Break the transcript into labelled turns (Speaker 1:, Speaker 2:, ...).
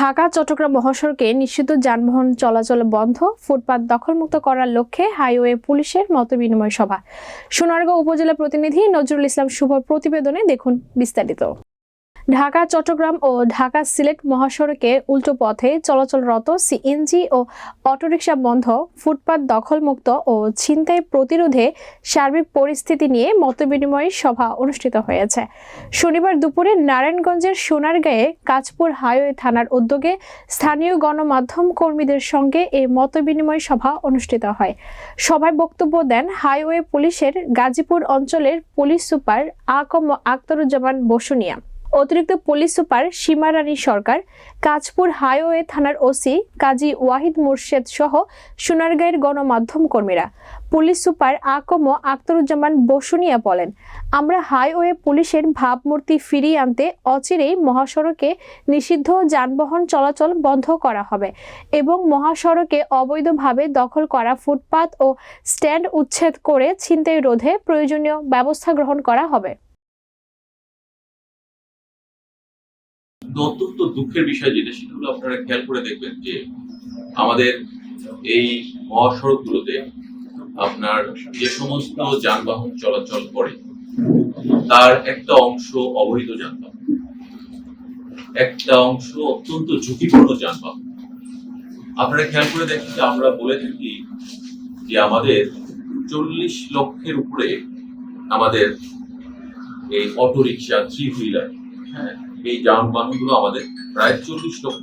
Speaker 1: ঢাকা, চট্টগ্রাম, মহাসড়কে নিষিদ্ধ যানবাহন চলাচল বন্ধ। ফুটপাত দখলমুক্ত করার লক্ষ্যে হাইওয়ে পুলিশের মতবিনিময় সভা। সোনারগাঁও উপজেলা প্রতিনিধি নজরুল ইসলাম শুভ প্রতিবেদনে দেখুন বিস্তারিত। ঢাকা, চট্টগ্রাম ও ঢাকা সিলেট মহাসড়কে উল্টো পথে চলাচলরত সিএনজি ও অটোরিকশা বন্ধ, ফুটপাত দখলমুক্ত ও ছিনতাই প্রতিরোধে সার্বিক পরিস্থিতি নিয়ে মতবিনিময় সভা অনুষ্ঠিত হয়েছে। শনিবার দুপুরে নারায়ণগঞ্জের সোনারগাঁয়ে কাজপুর হাইওয়ে থানার উদ্যোগে স্থানীয় গণমাধ্যম কর্মীদের সঙ্গে এই মতবিনিময় সভা অনুষ্ঠিত হয়। সভায় বক্তব্য দেন হাইওয়ে পুলিশের গাজীপুর অঞ্চলের পুলিশ সুপার আকম আক্তারুজ্জামান বসুনিয়া। অতিরিক্ত police super Sima Rani Sarkar Kajpur highway থানার ওসি কাজী ওয়াহিদ মুর্শেদ সহ সোনারগাঁয়ের গণমাধ্যম কর্মীরা। পুলিশ সুপার আকম আক্তরুজ্জামান বসুনিয়া বলেন, আমরা হাইওয়ে পুলিশের ভাবমূর্তি ফিরিয়ে আনতে অচিরেই মহাসড়কে নিষিদ্ধ যানবাহন চলাচল বন্ধ করা হবে এবং মহাসড়কে অবৈধভাবে দখল করা ফুটপাত ও স্ট্যান্ড উচ্ছেদ করে ছিনতাই রোধে প্রয়োজনীয় ব্যবস্থা গ্রহণ করা হবে।
Speaker 2: অত্যন্ত দুঃখের বিষয় যেটা, সেটা হলো আপনারা খেয়াল করে দেখবেন যে আমাদের এই মহাসড়কগুলোতে আপনার যে সমস্ত যানবাহন চলাচল করে, তার একটা অংশ অবৈধ যানবাহন। একটা অংশ অত্যন্ত ঝুঁকিপূর্ণ যানবাহন। আপনারা খেয়াল করে দেখেন যে আমরা বলে থাকি যে আমাদের চল্লিশ লক্ষের উপরে আমাদের এই অটো রিক্সা থ্রি হুইলার হ্যাঁ এই যানবাহনগুলো আমাদের প্রায় চল্লিশ লক্ষ